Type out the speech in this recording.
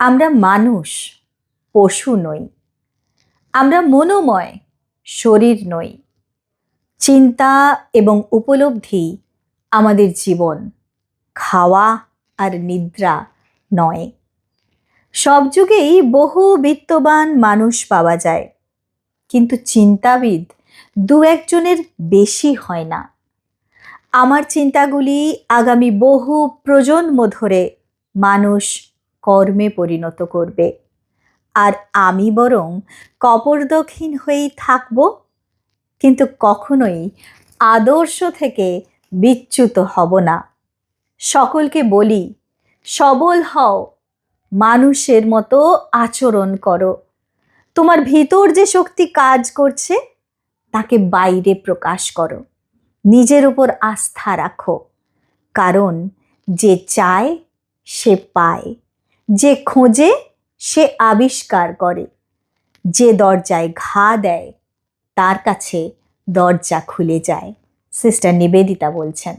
আমরা মানুষ, পশু নই। আমরা মনোময়, শরীর নই। চিন্তা এবং উপলব্ধি আমাদের জীবন, খাওয়া আর নিদ্রা নয়। সব যুগেই বহু বিত্তবান মানুষ পাওয়া যায়, কিন্তু চিন্তাবিদ দু একজনের বেশি হয় না। আমার চিন্তাগুলি আগামী বহু প্রজন্ম ধরে মানুষ কর্মে পরিণত করবে। আর আমি বরং কপরদক্ষিণ হয়েই থাকব, কিন্তু কখনোই আদর্শ থেকে বিচ্যুত হব না। সকলকে বলি, সবল হও, মানুষের মতো আচরণ করো। তোমার ভিতর যে শক্তি কাজ করছে, তাকে বাইরে প্রকাশ করো। নিজের উপর আস্থা রাখো, কারণ যে চায়, সে পায়। যে খোঁজে সে আবিষ্কার করে, যে দরজায় ঘা দেয়, তার কাছে দরজা খুলে যায়, সিস্টার নিবেদিতা বলছেন।